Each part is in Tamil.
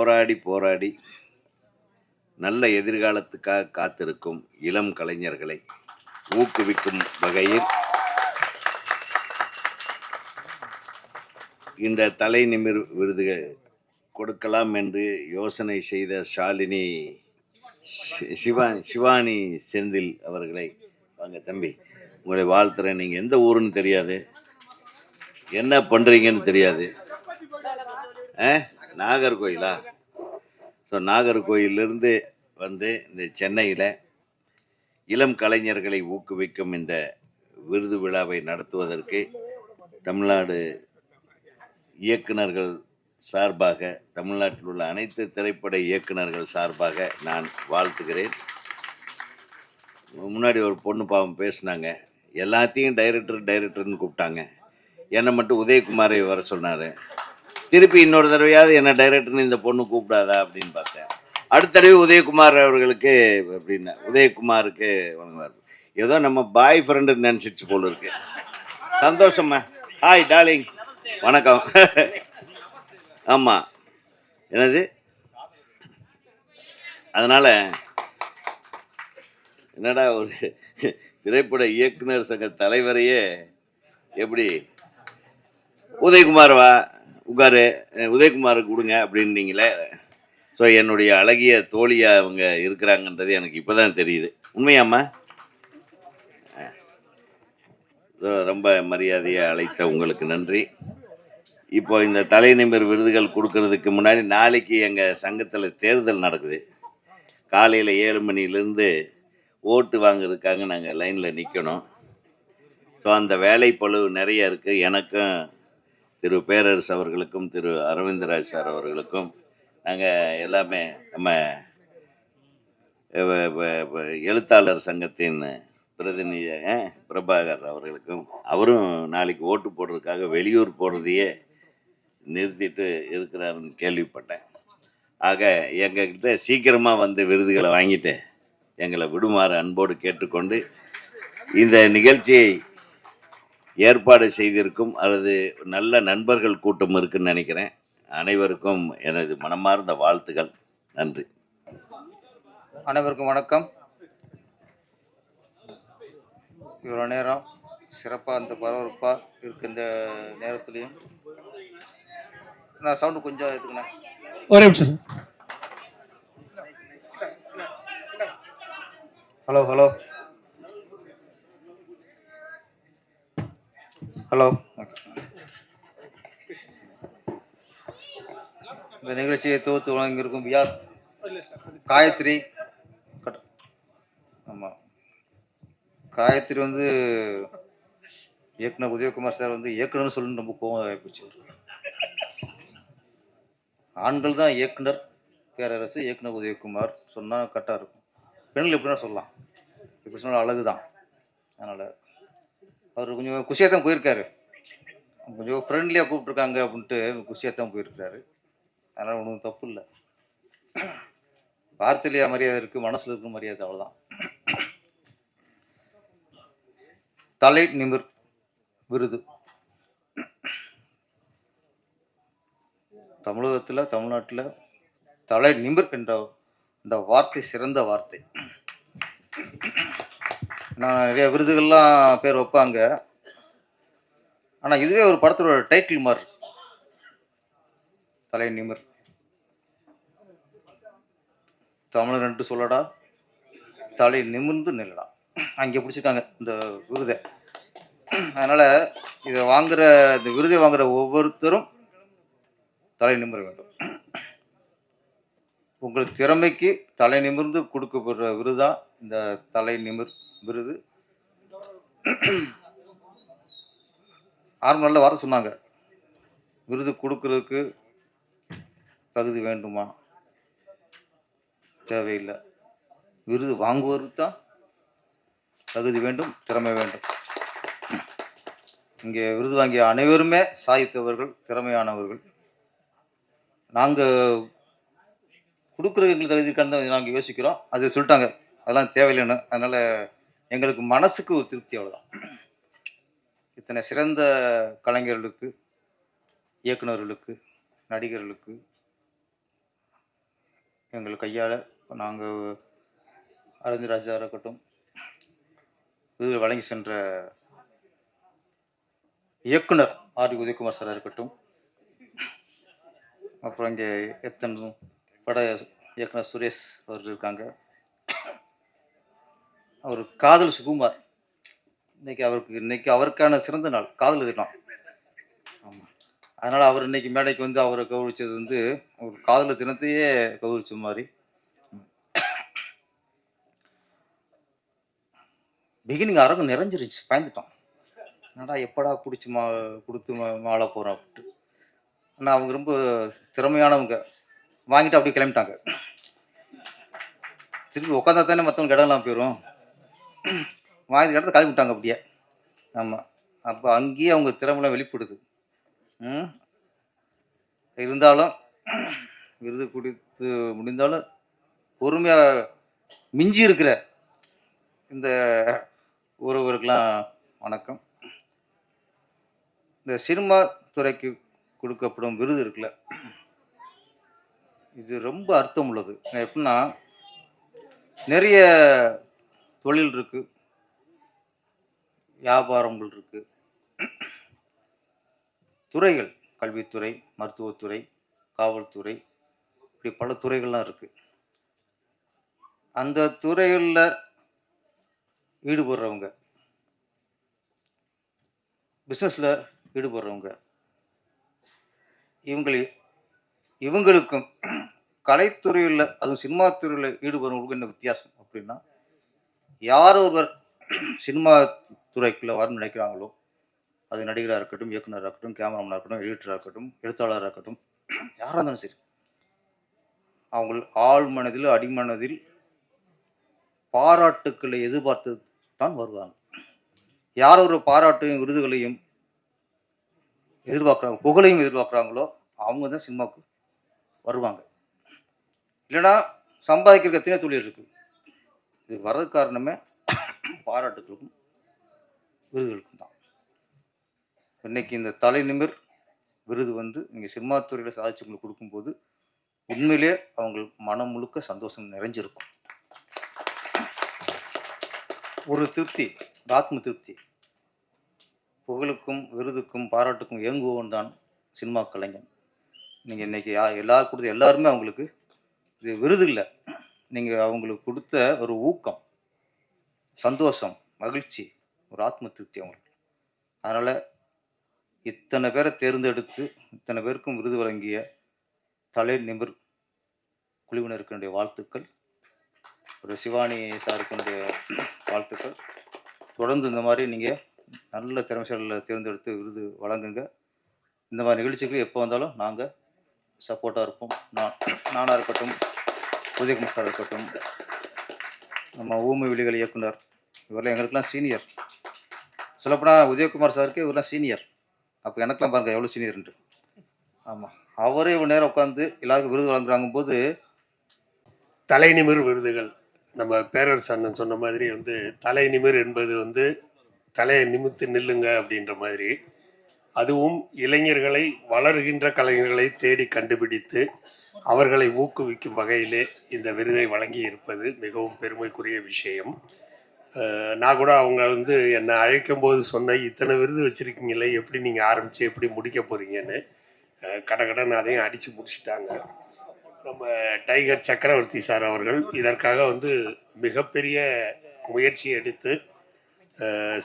போராடி போராடி நல்ல எதிர்காலத்துக்காக காத்திருக்கும் இளம் கலைஞர்களை ஊக்குவிக்கும் வகையில் இந்த தலை நிமிர் விருது கொடுக்கலாம் என்று யோசனை செய்த ஷாலினி சிவா சிவானி செந்தில் அவர்களை வாங்க தம்பி உங்களை வாழ்த்துறேன் நீங்கள் எந்த ஊருன்னு தெரியாது. என்ன பண்ணுறீங்கன்னு தெரியாது. ஆ? நாகர்கோயிலா? ஸோ நாகர்கோயிலிருந்து வந்து இந்த சென்னையில் இளம் கலைஞர்களை ஊக்குவிக்கும் இந்த விருது விழாவை நடத்துவதற்கு தமிழ்நாடு இயக்குனர்கள் சார்பாக தமிழ்நாட்டில் உள்ள அனைத்து திரைப்பட இயக்குனர்கள் சார்பாக நான் வாழ்த்துகிறேன். முன்னாடி ஒரு பொண்ணு பாவம் பேசுனாங்க. எல்லாத்தையும் டைரக்டர் டைரக்டர்னு கூப்பிட்டாங்க. என்னை மட்டும் உதயகுமாரை வர சொன்னார். திருப்பி இன்னொரு தடவையாவது என்ன டைரக்டர்னு இந்த பொண்ணு கூப்பிடாதா அப்படின்னு பார்த்தேன். அடுத்த தடவை உதயகுமார் அவர்களுக்கு அப்படின்னா உதயகுமாருக்கு வணங்குவார். ஏதோ நம்ம பாய் ஃப்ரெண்டு நினச்சிச்சு போல இருக்கு. சந்தோஷம்மா. ஹாய் டார்லிங் வணக்கம். ஆமாம் என்னது? அதனால் என்னடா ஒரு திரைப்பட இயக்குனர் சங்க தலைவரையே எப்படி? உதயகுமார் வா. உட்காரு. உதயகுமாருக்கு கொடுங்க அப்படின்னீங்களே. ஸோ என்னுடைய அழகிய தோழியா அவங்க இருக்கிறாங்கன்றது எனக்கு இப்போ தான் தெரியுது. உண்மையாம்மா? ஸோ ரொம்ப மரியாதையை அழைத்த உங்களுக்கு நன்றி. இப்போ இந்த தலைநிமிர் விருதுகள் கொடுக்கறதுக்கு முன்னாடி நாளைக்கு எங்கள் சங்கத்தில் தேர்தல் நடக்குது. காலையில் ஏழு மணிலேருந்து ஓட்டு வாங்குறதுக்காக நாங்கள் லைனில் நிற்கணும் ஸோ அந்த வேலைப்பளு நிறைய இருக்குது எனக்கும் திரு பேரரசு அவர்களுக்கும் திரு அரவிந்தராஜ் சார் அவர்களுக்கும் நாங்கள் எல்லாமே நம்ம எழுத்தாளர் சங்கத்தின் பிரதிநிதி பிரபாகர் அவர்களுக்கும் அவரும் நாளைக்கு ஓட்டு போடுறதுக்காக வெளியூர் போடுறதையே நிறுத்திட்டு இருக்கிறாருன்னு கேள்விப்பட்டேன். ஆக எங்ககிட்ட சீக்கிரமாக வந்து விருதுகளை வாங்கிட்டு எங்களை விடுமாறு அன்போடு கேட்டுக்கொண்டு இந்த நிகழ்ச்சியை ஏற்பாடு செய்திருக்கும் அல்லது நல்ல நண்பர்கள் கூட்டம் இருக்குன்னு நினைக்கிறேன். அனைவருக்கும் எனது மனமார்ந்த வாழ்த்துக்கள். நன்றி. அனைவருக்கும் வணக்கம். இவ்வளோ நேரம் சிறப்பாக இந்த பரபரப்பாக இருக்க இந்த நேரத்துலையும் நான் சவுண்டு கொஞ்சம் இதுக்குண்ணே ஒரே நிமிஷம் ஹலோ ஹலோ இந்த நிகழ்ச்சியை தொகுத்து வழங்கியிருக்கும் வியா காயத்ரி. ஆமாம் காயத்ரி வந்து இயக்குனர் உதயகுமார் சார் வந்து இயக்குனர்னு சொல்லி ரொம்ப கோவம் ஆகிப்போச்சு ஆண்கள் தான் இயக்குனர் பேரரசு இயக்குனர் உதயகுமார் சொன்னால் கரெக்டாக இருக்கும். பெண்கள் எப்படின்னா சொல்லலாம். இப்படி சொன்னால் அழகு தான். அதனால் அவர் கொஞ்சம் குஷியாக தான் போயிருக்காரு. கொஞ்சம் ஃப்ரெண்ட்லியாக கூப்பிட்ருக்காங்க அப்படின்ட்டு குஷியாக தான் போயிருக்காரு. அதனால் ஒன்றும் தப்பு இல்லை. வார்த்தையிலேயே மரியாதை இருக்குது மனசில் இருக்கும் மரியாதை அவ்வளோதான் தலை நிமிர் விருது. தமிழகத்தில் தமிழ்நாட்டில் தலை நிமிர் என்ற இந்த வார்த்தை சிறந்த வார்த்தை. நான் நிறைய விருதுகள்லாம் பேர் வைப்பாங்க. ஆனால் இதுவே ஒரு படத்தோட டைட்டில் மாதிரி. தலை நிமிர். தமிழர் என்று சொல்லடா. தலை நிமிர்ந்து நில்லடா. அங்கே பிடிச்சிருக்காங்க இந்த விருதை. அதனால் இதை வாங்குகிற இந்த விருதை வாங்குகிற ஒவ்வொருத்தரும் தலை நிமிர வேண்டும். உங்கள் திறமைக்கு தலை நிமிர்ந்து கொடுக்கப்படுற விருதா இந்த தலை நிமிர் விருது? ஆரம்ப நல்ல வார சொன்னாங்க. விருது கொடுக்கறதுக்கு தகுதி வேண்டுமா? தேவையில்லை. விருது வாங்குவதற்கு தான் தகுதி வேண்டும் திறமை வேண்டும். இங்கே விருது வாங்கிய அனைவருமே சாதித்தவர்கள் திறமையானவர்கள். நாங்கள் கொடுக்குற எங்களுக்கு தகுதி இருக்கான்னு நாங்கள் யோசிக்கிறோம். அது சொல்லிட்டாங்க. அதெல்லாம் தேவையில்லைன்னு. அதனால் எங்களுக்கு மனசுக்கு ஒரு திருப்தி அவ்வளோதான் இத்தனை சிறந்த கலைஞர்களுக்கு இயக்குனர்களுக்கு நடிகர்களுக்கு எங்கள் கையால் இப்போ நாங்கள் அரவிந்த் ராஜா இருக்கட்டும் இதில் வழங்கி சென்ற இயக்குனர் ஆர் உதயகுமார் சார் இருக்கட்டும் அப்புறம் இங்கே எத்தனை பட இயக்குனர் சுரேஷ் அவர் இருக்காங்க. அவர் காதல் சுகுமார். இன்னைக்கு அவருக்கு இன்னைக்கு அவருக்கான சிறந்த நாள் காதல் தினம் ஆமாம் அதனால் அவர் இன்னைக்கு மேடைக்கு வந்து அவரை கௌரவிச்சது வந்து ஒரு காதல் தினத்தையே கௌரவிச்ச மாதிரி. பிகினிங் அரங்கம் நிறைஞ்சிருச்சு பயந்துட்டோம். என்னடா எப்படா குடிச்சு மா கொடுத்து மா மாலை போகிறோம் அப்படின்ட்டு. ஆனால் அவங்க ரொம்ப திறமையானவங்க. வாங்கிட்டு அப்படியே கிளம்பிட்டாங்க. திருப்பி உட்காந்தா தானே மற்றவங்க இடம்லாம் போயிடும் வாங்கி இடத்த கிளம்பிட்டாங்க அப்படியே. ஆமாம் அப்போ அங்கேயே அவங்க திறமெல்லாம் வெளிப்படுது. இருந்தாலும் விருது குடித்து முடிந்தாலும் பொறுமையாக மிஞ்சி இருக்கிற இந்த உறவுகளுக்கெல்லாம் வணக்கம். இந்த சினிமா துறைக்கு கொடுக்கப்படும் விருது இருக்குல்ல. இது ரொம்ப அர்த்தம் உள்ளது. எப்படின்னா நிறைய தொழில் இருக்குது வியாபாரங்கள் இருக்குது துறைகள் கல்வித்துறை மருத்துவத்துறை காவல்துறை இப்படி பல துறைகள்லாம் இருக்குது அந்த துறைகளில் ஈடுபடுறவங்க. பிஸ்னஸில் ஈடுபடுறவங்க. இவங்களை இவங்களுக்கும் கலைத்துறையில் அதுவும் சினிமா துறையில் ஈடுபடுறவங்களுக்கும் என்ன வித்தியாசம் அப்படின்னா யார் ஒருவர் சினிமா துறைக்குள்ளே வரணும்னு நினைக்கிறாங்களோ அது நடிகராக இருக்கட்டும் இயக்குனராக இருக்கட்டும் கேமராமேனாக இருக்கட்டும் எடிட்டராக இருக்கட்டும் எழுத்தாளராக இருக்கட்டும் யாராக இருந்தாலும் சரி அவங்க ஆள் மனதில் அடிமனதில் பாராட்டுக்களை எதிர்பார்த்து தான் வருவாங்க. யார் ஒரு பாராட்டையும் விருதுகளையும் எதிர்பார்க்குறாங்க புகழையும் எதிர்பார்க்குறாங்களோ அவங்க தான் சினிமாவுக்கு வருவாங்க. இல்லைன்னா சம்பாதிக்கிற எத்தனை தொழில் இருக்குது இது வர்றதுக்கு காரணமே பாராட்டுகளுக்கும் விருதுகளுக்கும் தான். இன்னைக்கு இந்த தலை நிமிர் விருது வந்து இங்கே சினிமா துறையில் சாதிச்சவங்களுக்கு கொடுக்கும்போது உண்மையிலே அவங்க மனம் முழுக்க சந்தோஷம் நிறைஞ்சிருக்கும். ஒரு திருப்தி ஆத்ம திருப்தி. புகழுக்கும் விருதுக்கும் பாராட்டுக்கும் இயங்குவோன் தான் சினிமா கலைஞன். நீங்கள் இன்றைக்கி யா எல்லாரும் கொடுத்த எல்லாருமே அவங்களுக்கு இது விருது இல்லை. நீங்கள் அவங்களுக்கு கொடுத்த ஒரு ஊக்கம் சந்தோஷம் மகிழ்ச்சி ஒரு ஆத்ம திருப்தி அவங்களுக்கு. அதனால் இத்தனை பேரை தேர்ந்தெடுத்து இத்தனை பேருக்கும் விருது வழங்கிய தலை நிமிர் குழுவினருக்கு என்னுடைய வாழ்த்துக்கள். ஒரு சிவானி சாருக்கு என்னுடைய வாழ்த்துக்கள். தொடர்ந்து இந்த மாதிரி நீங்கள் நல்ல திறமைசாலில் தேர்ந்தெடுத்து விருது வழங்குங்க. இந்த மாதிரி நிகழ்ச்சிகள் எப்போ வந்தாலும் நாங்கள் சப்போர்ட்டாக இருப்போம். நான் நானாக இருக்கட்டும் உதயகுமார் சார் இருக்கட்டும் நம்ம ஊமை விழிகள் இயக்குனர் இவரெல்லாம் எங்களுக்கெல்லாம் சீனியர் சொல்லப்போனால் உதயகுமார் சாருக்கு இவரெல்லாம் சீனியர் அப்போ எனக்கெல்லாம் பாருங்கள் எவ்வளோ சீனியர்ன்ட்டு ஆமாம் அவரே இவ்வளோ நேரம் உட்காந்து எல்லாருக்கும் விருது வழங்குறாங்கும் போது தலைநிமிர் விருதுகள். நம்ம பேரரசு அண்ணன் சொன்ன மாதிரி வந்து தலை நிமிர் என்பது வந்து தலையை நிமித்து நில்லுங்க அப்படின்ற மாதிரி. அதுவும் இளைஞர்களை வளருகின்ற கலைஞர்களை தேடி கண்டுபிடித்து அவர்களை ஊக்குவிக்கும் வகையிலே இந்த விருதை வழங்கி இருப்பது மிகவும் பெருமைக்குரிய விஷயம். நான் கூட அவங்க வந்து என்னை அழைக்கும் போது சொன்ன இத்தனை விருது வச்சுருக்கீங்களே எப்படி நீங்கள் ஆரம்பித்து எப்படி முடிக்க போகிறீங்கன்னு கடகடன் அதையும் அடித்து முடிச்சிட்டாங்க. நம்ம டைகர் சக்கரவர்த்தி சார் அவர்கள் இதற்காக வந்து மிகப்பெரிய முயற்சி எடுத்து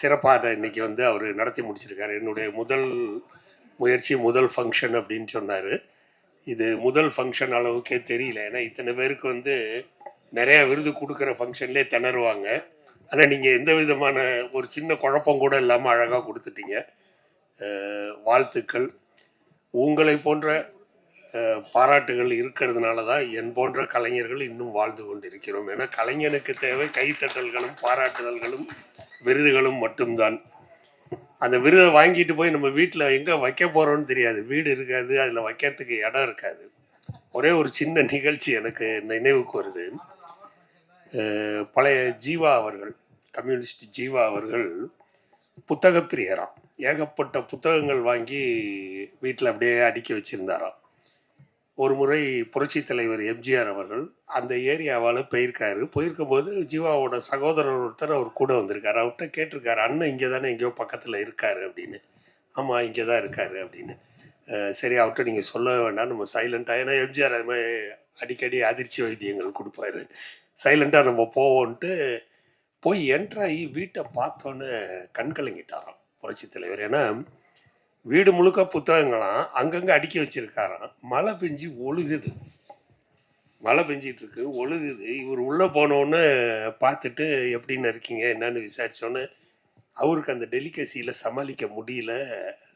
சிறப்பாக இன்னைக்கு வந்து அவர் நடத்தி முடிச்சிருக்காரு. என்னுடைய முதல் முயற்சி முதல் ஃபங்க்ஷன் அப்படின்னு சொன்னார். இது முதல் ஃபங்க்ஷன் அளவுக்கே தெரியல. ஏன்னா இத்தனை பேருக்கு வந்து நிறைய விருது கொடுக்குற ஃபங்க்ஷன்லேயே திணறுவாங்க. ஆனால் நீங்கள் எந்த விதமான ஒரு சின்ன குழப்பம் கூட இல்லாமல் அழகாக கொடுத்துட்டீங்க. வாழ்த்துக்கள். உங்களை போன்ற பாராட்டுகள் இருக்கிறதுனால தான் என் போன்ற கலைஞர்கள் இன்னும் வாழ்ந்து கொண்டிருக்கிறோம். ஏன்னா கலைஞனுக்கு தேவை கைத்தட்டல்களும் பாராட்டுதல்களும் விருதுகளும் மட்டும்தான். அந்த விருதை வாங்கிட்டு போய் நம்ம வீட்டில் எங்கே வைக்க போகிறோம்னு தெரியாது. வீடு இருக்காது அதில் வைக்கிறதுக்கு இடம் இருக்காது. ஒரே ஒரு சின்ன நிகழ்ச்சி எனக்கு நினைவுக்கு வருது. பழைய ஜீவா அவர்கள் கம்யூனிஸ்ட் ஜீவா அவர்கள் புத்தக பிரியராம் ஏகப்பட்ட புத்தகங்கள் வாங்கி வீட்டில் அப்படியே அடுக்கி வச்சுருந்தாராம். ஒரு முறை புரட்சி தலைவர் எம்ஜிஆர் அவர்கள் அந்த ஏரியாவால் போயிருக்காரு. போயிருக்கும்போது ஜீவாவோட சகோதரர் ஒருத்தர் அவர் கூட வந்திருக்காரு. அவர்கிட்ட கேட்டிருக்காரு அண்ணன் இங்கே தானே எங்கேயோ பக்கத்தில் இருக்காரு அப்படின்னு. ஆமாம் இங்கே தான் இருக்காரு அப்படின்னு. சரி அவர்கிட்ட நீங்கள் சொல்ல வேண்டாம். நம்ம சைலண்ட்டாக ஏன்னா எம்ஜிஆர் அது மாதிரி அடிக்கடி அதிர்ச்சி வைத்தியங்கள் கொடுப்பாரு. சைலண்ட்டாக நம்ம போவோன்ட்டு போய் என்ட்ராகி வீட்டை பார்த்தோன்னே கண்கலங்கிட்டாராம் புரட்சி தலைவர். ஏன்னா வீடு முழுக்க புத்தகங்களாம் அங்கங்கே அடுக்கி வச்சிருக்காராம். மழை பெஞ்சு ஒழுகுது. மழை பெஞ்சிட்டு இருக்கு ஒழுகுது. இவர் உள்ளே போனோன்னு பார்த்துட்டு எப்படின்னு இருக்கீங்க என்னன்னு விசாரிச்சோன்னு அவருக்கு அந்த டெலிகசியில் சமாளிக்க முடியல.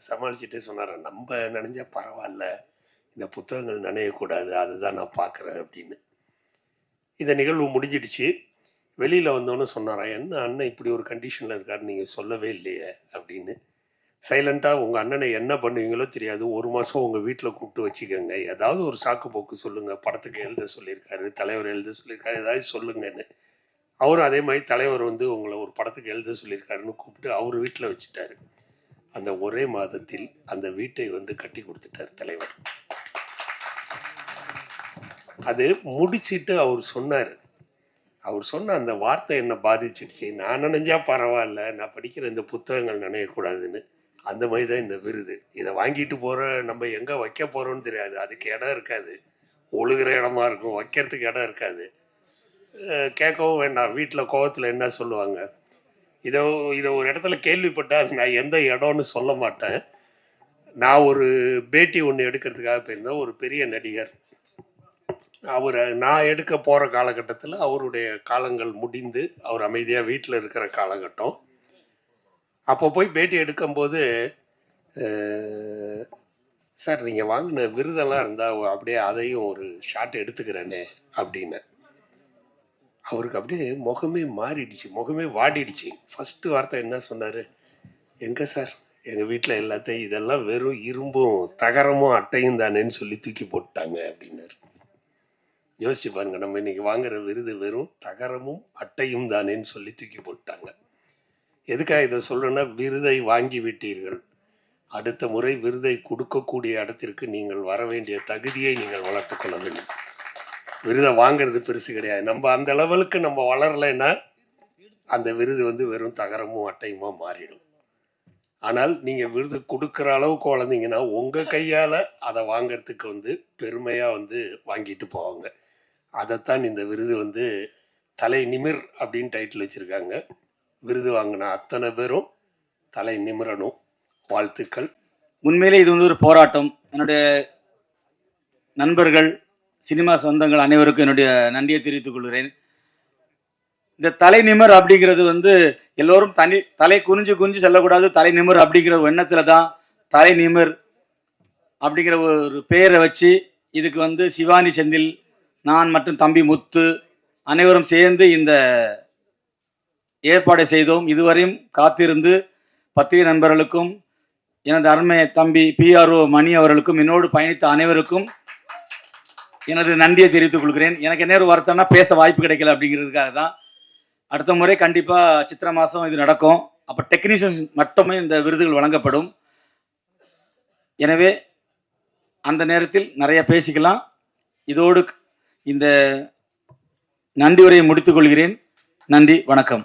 சமாளிச்சுட்டே சொன்னார் நம்ம நினைஞ்சா பரவாயில்ல. இந்த புத்தகங்கள் நனையக்கூடாது. அதுதான் நான் பார்க்குறேன் அப்படின்னு. இந்த நிகழ்வு முடிஞ்சிடுச்சு. வெளியில் வந்தோன்னு சொன்னாரான் என்ன அண்ணன் இப்படி ஒரு கண்டிஷனில் இருக்காருன்னு நீங்கள் சொல்லவே இல்லையே அப்படின்னு. சைலண்ட்டாக உங்கள் அண்ணனை என்ன பண்ணுவீங்களோ தெரியாது. ஒரு மாதம் உங்கள் வீட்டில் கூப்பிட்டு வச்சுக்கோங்க. ஏதாவது ஒரு சாக்கு போக்கு சொல்லுங்கள் படத்துக்கு எழுத சொல்லியிருக்காரு தலைவர் எழுத சொல்லியிருக்காரு ஏதாவது சொல்லுங்கன்னு. அவரும் அதே மாதிரி தலைவர் வந்து உங்களை ஒரு படத்துக்கு எழுத சொல்லியிருக்காருன்னு கூப்பிட்டு அவர் வீட்டில் வச்சுட்டாரு. அந்த ஒரே மாதத்தில் அந்த வீட்டை வந்து கட்டி கொடுத்துட்டார் தலைவர். அது முடிச்சிட்டு அவர் சொன்னார். அவர் சொன்ன அந்த வார்த்தை என்னை பாதிச்சிடுச்சு? நான் நினைஞ்சா பரவாயில்ல. நான் படிக்கிற இந்த புத்தகங்கள் நினையக்கூடாதுன்னு. அந்த மாதிரி தான் இந்த விருது. இதை வாங்கிட்டு போகிற நம்ம எங்கே வைக்க போகிறோம்னு தெரியாது. அதுக்கு இடம் இருக்காது. ஒழுகிற இடமா இருக்கும். வைக்கிறதுக்கு இடம் இருக்காது. கேட்கவும் வேண்டாம். வீட்டில் கோவத்தில் என்ன சொல்லுவாங்க? இதை இதை ஒரு இடத்துல கேள்விப்பட்டால் அது நான் எந்த இடம்னு சொல்ல மாட்டேன். நான் ஒரு பேட்டி ஒன்று எடுக்கிறதுக்காக போயிருந்தேன். ஒரு பெரிய நடிகர். அவர் நான் எடுக்க போகிற காலகட்டத்தில் அவருடைய காலங்கள் முடிந்து அவர் அமைதியாக வீட்டில் இருக்கிற காலகட்டம். அப்போ போய் பேட்டி எடுக்கும்போது சார் நீங்கள் வாங்கின விருதெல்லாம் இருந்தால் அப்படியே அதையும் ஒரு ஷாட் எடுத்துக்கிறேனே அப்படின்னு. அவருக்கு அப்படியே முகமே மாறிடுச்சு முகமே வாடிடுச்சு. ஃபஸ்ட்டு வார்த்தை என்ன சொன்னார்? எங்கே சார் எங்கள் வீட்டில் எல்லாத்தையும் இதெல்லாம் வெறும் இரும்பும் தகரமும் அட்டையும் தானேன்னு சொல்லி தூக்கி போட்டாங்க அப்படின்னாரு. யோசிச்சு பாருங்க நம்ம இன்னைக்கு வாங்குற விருது வெறும் தகரமும் அட்டையும் தானேன்னு சொல்லி தூக்கி போட்டாங்க எதுக்காக இதை சொல்றேன்னா விருதை வாங்கி விட்டீர்கள். அடுத்த முறை விருதை கொடுக்கக்கூடிய இடத்திற்கு நீங்கள் வர வேண்டிய தகுதியை நீங்கள் வளர்த்துக்கொள்ள வேண்டும். விருதை வாங்கிறது பெருசு கிடையாது. நம்ம அந்த லெவலுக்கு நம்ம வளரலைன்னா அந்த விருது வந்து வெறும் தகரமும் அட்டையுமா மாறிடும். ஆனால் நீங்கள் விருது கொடுக்குற அளவுக்கு வளர்ந்தீங்கன்னா உங்கள் கையால் அதை வாங்கிறதுக்கு வந்து பெருமையாக வந்து வாங்கிட்டு போவாங்க. அதைத்தான் இந்த விருது வந்து தலை நிமிர் அப்படின்னு டைட்டில் வச்சுருக்காங்க. விருது வாங்கின அத்தனை பேரும் தலை நிமிரணும். வாழ்த்துக்கள். உண்மையிலே இது வந்து ஒரு போராட்டம். என்னுடைய நண்பர்கள் சினிமா சொந்தங்கள் அனைவருக்கும் என்னுடைய நன்றியை தெரிவித்துக் கொள்கிறேன். இந்த தலை நிமர் அப்படிங்கிறது வந்து எல்லோரும் தனி தலை குனிஞ்சு குனிஞ்சு செல்லக்கூடாது. தலை நிமர் அப்படிங்கிற ஒரு தான் தலை நிமர் அப்படிங்கிற ஒரு பெயரை வச்சு இதுக்கு வந்து சிவானி செந்தில் நான் மற்றும் தம்பி முத்து அனைவரும் சேர்ந்து இந்த ஏற்பாடு செய்தோம். இதுவரையும் காத்திருந்து பத்திரிகை நண்பர்களுக்கும் எனது அருமை தம்பி பிஆர்ஓ மணி அவர்களுக்கும் என்னோடு பயணித்த அனைவருக்கும் எனது நன்றியை தெரிவித்துக் கொள்கிறேன். எனக்கு என்ன ஒரு வருத்தம்னா பேச வாய்ப்பு கிடைக்கல அப்படிங்கிறதுக்காக தான். அடுத்த முறை கண்டிப்பாக சித்திரை மாதம் இது நடக்கும். அப்போ டெக்னீஷியன்ஸ் மட்டுமே இந்த விருதுகள் வழங்கப்படும். எனவே அந்த நேரத்தில் நிறைய பேசிக்கலாம். இதோடு இந்த நன்றி உரையை முடித்துக் கொள்கிறேன். நன்றி வணக்கம்.